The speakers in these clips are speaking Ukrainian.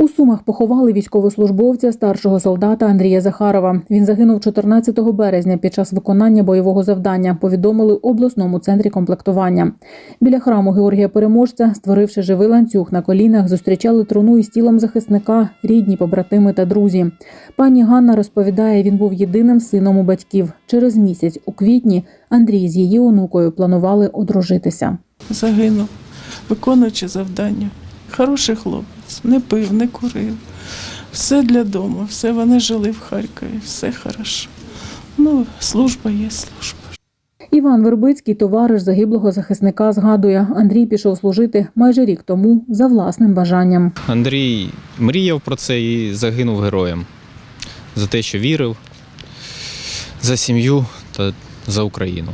У Сумах поховали військовослужбовця старшого солдата Андрія Захарова. Він загинув 14 березня під час виконання бойового завдання. Повідомили обласному центрі комплектування. Біля храму Георгія Переможця, створивши живий ланцюг на колінах, зустрічали труну із тілом захисника, рідні, побратими та друзі. Пані Ганна розповідає, він був єдиним сином у батьків. Через місяць, у квітні, Андрій з її онукою планували одружитися. загинув, виконуючи завдання. Хороший хлопець, не пив, не курив. Все для дому, все вони жили в Харкові, все хорошо. Ну, служба є служба. Іван Вербицький, товариш загиблого захисника, згадує, Андрій пішов служити майже рік тому за власним бажанням. Андрій мріяв про це і загинув героєм за те, що вірив, за сім'ю та за Україну.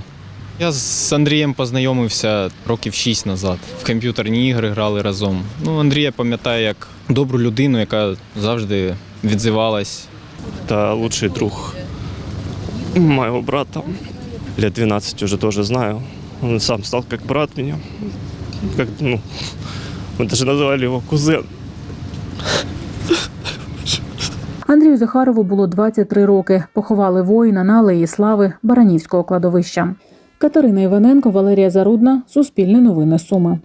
Я з Андрієм познайомився років шість назад. В комп'ютерні ігри грали разом. Ну, Андрія пам'ятаю як добру людину, яка завжди відзивалась. Это лучший друг моего брата. Лет 12 уже тоже знаю. Он сам стал как брат мне. Как, ну, мы даже называли его кузен. Андрію Захарову було 23 роки. Поховали воїна на алеї слави Баранівського кладовища. Катерина Іваненко, Валерія Зарудна, Суспільне новини Суми.